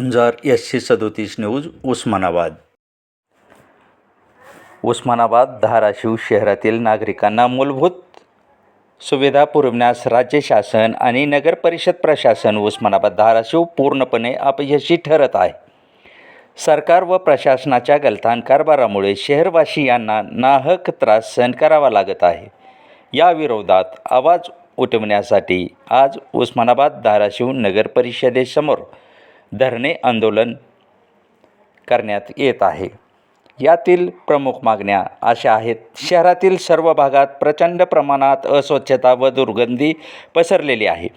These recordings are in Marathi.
झुंजार एसशे सदोतीस न्यूज उस्मानाबाद. उस्मानाबाद धाराशिव शहरातील नागरिकांना मूलभूत सुविधा पुरविण्यास राज्य शासन आणि नगर परिषद प्रशासन उस्मानाबाद धाराशिव पूर्णपणे अपयशी ठरत आहे. सरकार व प्रशासनाच्या गलथान कारभारामुळे शहरवासियांना नाहक त्रास सहन करावा लागत आहे. या विरोधात आवाज उठवण्यासाठी आज उस्मानाबाद धाराशिव नगर परिषदेसमोर धरणे आंदोलन करण्यात येत आहे. यातील प्रमुख मागण्या अशा आहेत. शहरातील सर्व भागात प्रचंड प्रमाणात अस्वच्छता व दुर्गंधी पसरलेली आहे.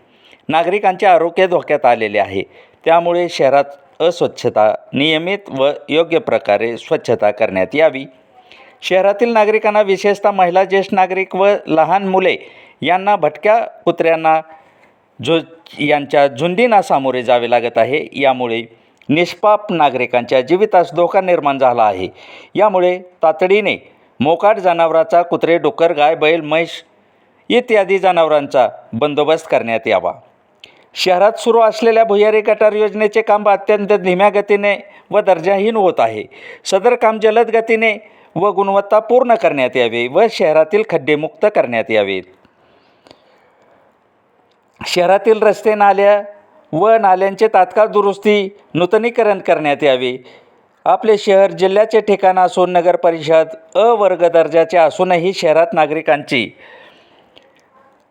नागरिकांचे आरोग्य धोक्यात आलेले आहे. त्यामुळे शहरात अस्वच्छता नियमित व योग्य प्रकारे स्वच्छता करण्यात यावी. शहरातील नागरिकांना विशेषतः महिला ज्येष्ठ नागरिक व लहान मुले यांना भटक्या कुत्र्यांना झु यांच्या झुंडींना सामोरे जावे लागत आहे यामुळे निष्पाप नागरिकांच्या जीवितास धोका निर्माण झाला आहे. यामुळे तातडीने मोकाट जनावराचा कुत्रे डुक्कर गाय बैल म्हैस इत्यादी जनावरांचा बंदोबस्त करण्यात यावा. शहरात सुरू असलेल्या भुयारी गटार योजनेचे काम अत्यंत धीम्या गतीने व दर्जाहीन होत आहे. सदर काम जलद गतीने व गुणवत्ता पूर्ण करण्यात यावे व शहरातील खड्डेमुक्त करण्यात यावेत. शहरातील रस्ते नाल्या व नाल्यांचे तात्काळ दुरुस्ती नूतनीकरण करण्यात यावे. आपले शहर जिल्ह्याचे ठिकाण असून नगर परिषद अ वर्ग दर्जाचे असूनही शहरात नागरिकांची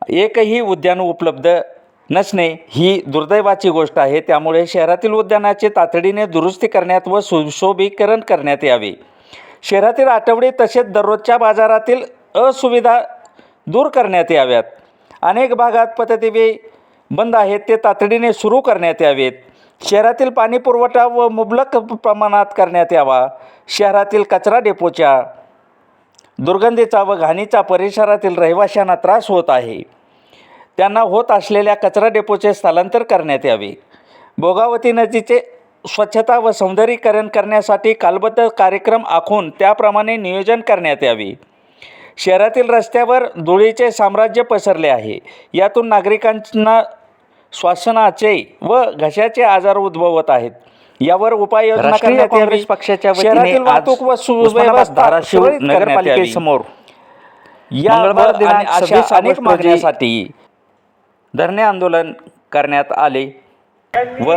एकही उद्यान उपलब्ध नसणे ही दुर्दैवाची गोष्ट आहे. त्यामुळे शहरातील उद्यानाचे तातडीने दुरुस्ती करण्यात व सुशोभीकरण करण्यात यावे. शहरातील आठवडे तसेच दररोजच्या बाजारातील असुविधा दूर करण्यात याव्यात. अनेक भागात पथदिवे बंद आहेत ते तातडीने सुरू करण्यात यावेत. शहरातील पाणी पुरवठा व मुबलक प्रमाणात करण्यात यावा. शहरातील कचरा डेपोच्या दुर्गंधीचा व घाणीचा परिसरातील रहिवाशांना त्रास होत आहे. त्यांना होत असलेल्या कचरा डेपोचे स्थलांतर करण्यात यावे. भोगावती नदीचे स्वच्छता व सौंदर्यीकरण करण्यासाठी कालबद्ध कार्यक्रम आखून त्याप्रमाणे नियोजन करण्यात यावे. शहरातील रस्त्यावर धुळीचे साम्राज्य पसरले आहे. यातून नागरिकांना श्वासनाचे व घशाचे आजार उद्भवत आहेत. यावर उपाययोजना करण्यात काँग्रेस पक्षाच्या शहरातील वाहतूक व सुव्यवस्था. नगरपालिकेसमोर या मंगळवार व दिनांक आणि अशा 26 अनेक मागण्यासाठी धरणे आंदोलन करण्यात आले व